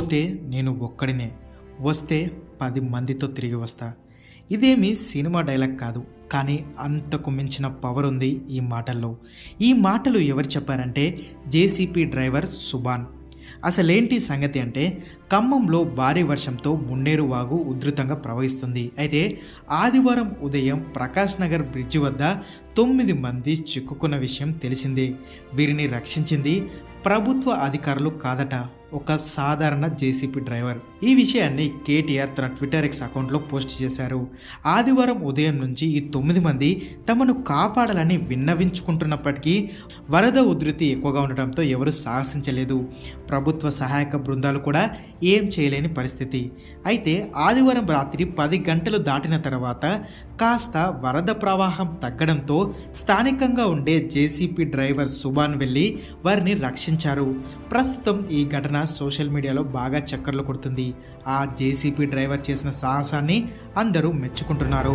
పోతే నేను ఒక్కడినే వస్తే పది మందితో తిరిగి వస్తా. ఇదేమి సినిమా డైలాగ్ కాదు కానీ అంతకు మించిన పవర్ ఉంది ఈ మాటల్లో. ఈ మాటలు ఎవరు చెప్పారంటే జేసీపీ డ్రైవర్ సుబాన్ అసలేంటి సంగతి అంటే ఖమ్మంలో భారీ వర్షంతో మున్నేరు వాగు ఉధృతంగా ప్రవహిస్తుంది. అయితే ఆదివారం ఉదయం ప్రకాష్ నగర్ బ్రిడ్జి వద్ద తొమ్మిది మంది చిక్కుకున్న విషయం తెలిసిందే. వీరిని రక్షించింది ప్రభుత్వ అధికారులు కాదట. ఒక సాధారణ జేసీపీ డ్రైవర్. ఈ విషయాన్ని కేటీఆర్ తన ట్విట్టర్ ఎక్స్ అకౌంట్లో పోస్ట్ చేశారు. ఆదివారం ఉదయం నుంచి ఈ తొమ్మిది మంది తమను కాపాడాలని విన్నవించుకుంటున్నప్పటికీ వరద ఉధృతి ఎక్కువగా ఉండటంతో ఎవరు సాహసించలేదు. ప్రభుత్వ సహాయక బృందాలు కూడా ఏం చేయలేని పరిస్థితి. అయితే ఆదివారం రాత్రి పది గంటలు దాటిన తర్వాత కాస్త వరద ప్రవాహం తగ్గడంతో స్థానికంగా ఉండే జేసీపీ డ్రైవర్ సుబాన్ వెళ్ళి వారిని రక్షించారు. ప్రస్తుతం ఈ ఘటన సోషల్ మీడియాలో బాగా చక్కర్లు కొడుతుంది. ఆ జేసీపీ డ్రైవర్ చేసిన సాహసాన్ని అందరూ మెచ్చుకుంటున్నారు.